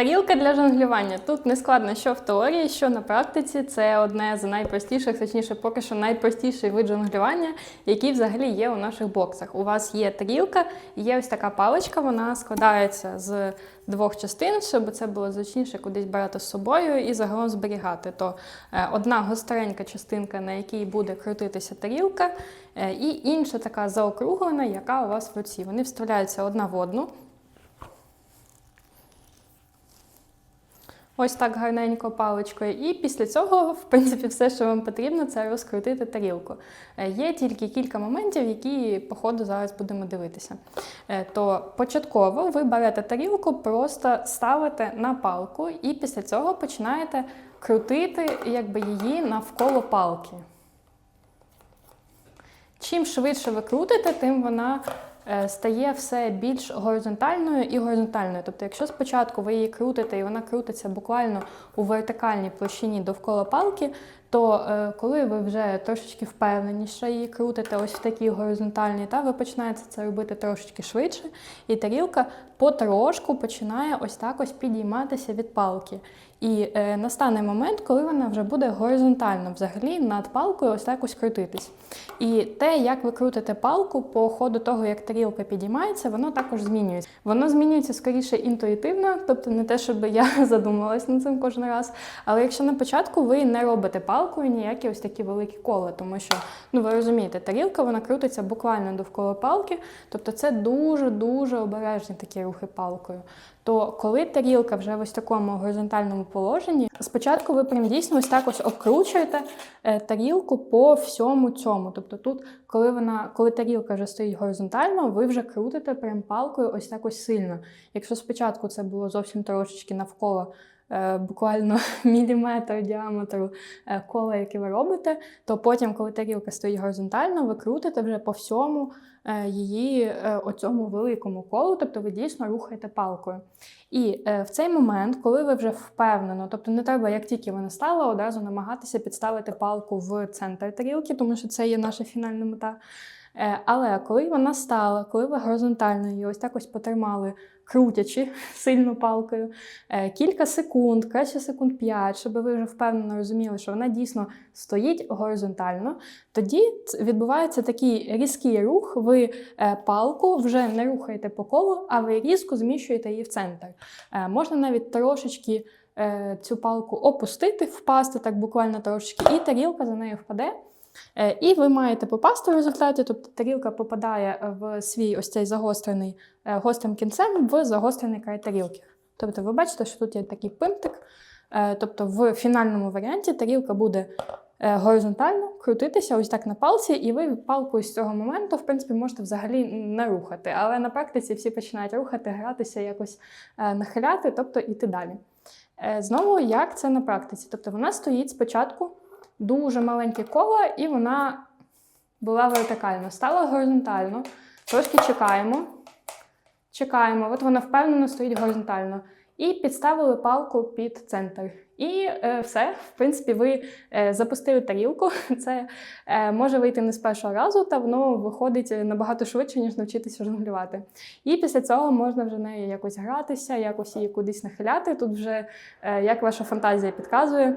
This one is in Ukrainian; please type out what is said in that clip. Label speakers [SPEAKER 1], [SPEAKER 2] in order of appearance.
[SPEAKER 1] Тарілка для жонглювання. Тут не складно, що в теорії, що на практиці. Це одне з найпростіших, точніше, поки що найпростіший вид жонглювання, який взагалі є у наших боксах. У вас є тарілка, є ось така паличка, вона складається з двох частин, щоб це було зручніше кудись брати з собою і загалом зберігати. То е, одна гостренька частинка, на якій буде крутитися тарілка, е, і інша така заокруглена, яка у вас в руці. Вони вставляються одна в одну. Ось так гарненько паличкою. І після цього, в принципі, все, що вам потрібно, це розкрутити тарілку. Е, Є тільки кілька моментів, які, по ходу, зараз будемо дивитися. Е, То початково ви берете тарілку, просто ставите на палку, і після цього починаєте крутити якби, її навколо палки. Чим швидше ви крутите, тим вона стає все більш горизонтальною і горизонтальною. Тобто, якщо спочатку ви її крутите і вона крутиться буквально у вертикальній площині довкола палки, то е, коли ви вже трошечки впевненіше її крутите ось в такій горизонтальній, та ви починаєте це робити трошечки швидше, і тарілка потрошку починає ось так ось підійматися від палки. І е, настане момент, коли вона вже буде горизонтально взагалі над палкою ось так ось крутитись. І те, як ви крутите палку по ходу того, як тарілка підіймається, воно також змінюється. Воно змінюється скоріше інтуїтивно, тобто не те, щоб я задумалась над цим кожен раз. Але якщо на початку ви не робите палкою ніякі ось такі великі кола, тому що ну ви розумієте, тарілка вона крутиться буквально довкола палки, тобто це дуже дуже обережні такі рухи палкою. То коли тарілка вже в ось такому горизонтальному положенні, спочатку ви прям дійсно ось так ось обкручуєте е, тарілку по всьому цьому. Тобто тут, коли вона, коли тарілка вже стоїть горизонтально, ви вже крутите прям палкою ось так ось сильно. Якщо спочатку це було зовсім трошечки навколо. Е, Буквально міліметр діаметру е, кола, яке ви робите, то потім, коли тарілка стоїть горизонтально, ви крутите вже по всьому е, її оцьому великому колу, тобто ви дійсно рухаєте палкою. І в цей момент, коли ви вже впевнено, тобто не треба, як тільки вона стала, одразу намагатися підставити палку в центр тарілки, тому що це є наша фінальна мета. Е, Але коли вона стала, коли ви горизонтально її ось так ось потримали, крутячи сильно палкою, е, кілька секунд, краще секунд 5, щоб ви вже впевнено розуміли, що вона дійсно стоїть горизонтально, тоді відбувається такий різкий рух. Ви е, палку вже не рухаєте по колу, а ви різко зміщуєте її в центр. Можна навіть трошечки цю палку опустити, впасти так буквально трошечки, і тарілка за нею впаде. Е, І ви маєте попасти в результаті, тобто тарілка попадає в свій ось цей загострений е, гострим кінцем в загострений край тарілки. Тобто ви бачите, що тут є такий пимтик. Е, Тобто в фінальному варіанті тарілка буде горизонтально крутитися ось так на палці, і ви палкою з цього моменту, в принципі, можете взагалі не рухати. Але на практиці всі починають рухати, гратися, якось нахиляти, тобто іти далі. Знову, як це на практиці? Тобто вона стоїть спочатку дуже маленьке коло, і вона була вертикально, стала горизонтально. Трошки чекаємо. Чекаємо, от вона впевнено стоїть горизонтально. І підставили палку під центр. І е, все, в принципі, ви е, запустили тарілку. Це е, може вийти не з першого разу, та воно виходить набагато швидше, ніж навчитися жонглювати. І після цього можна вже нею якось гратися, якось її кудись нахиляти. Тут вже е, як ваша фантазія підказує.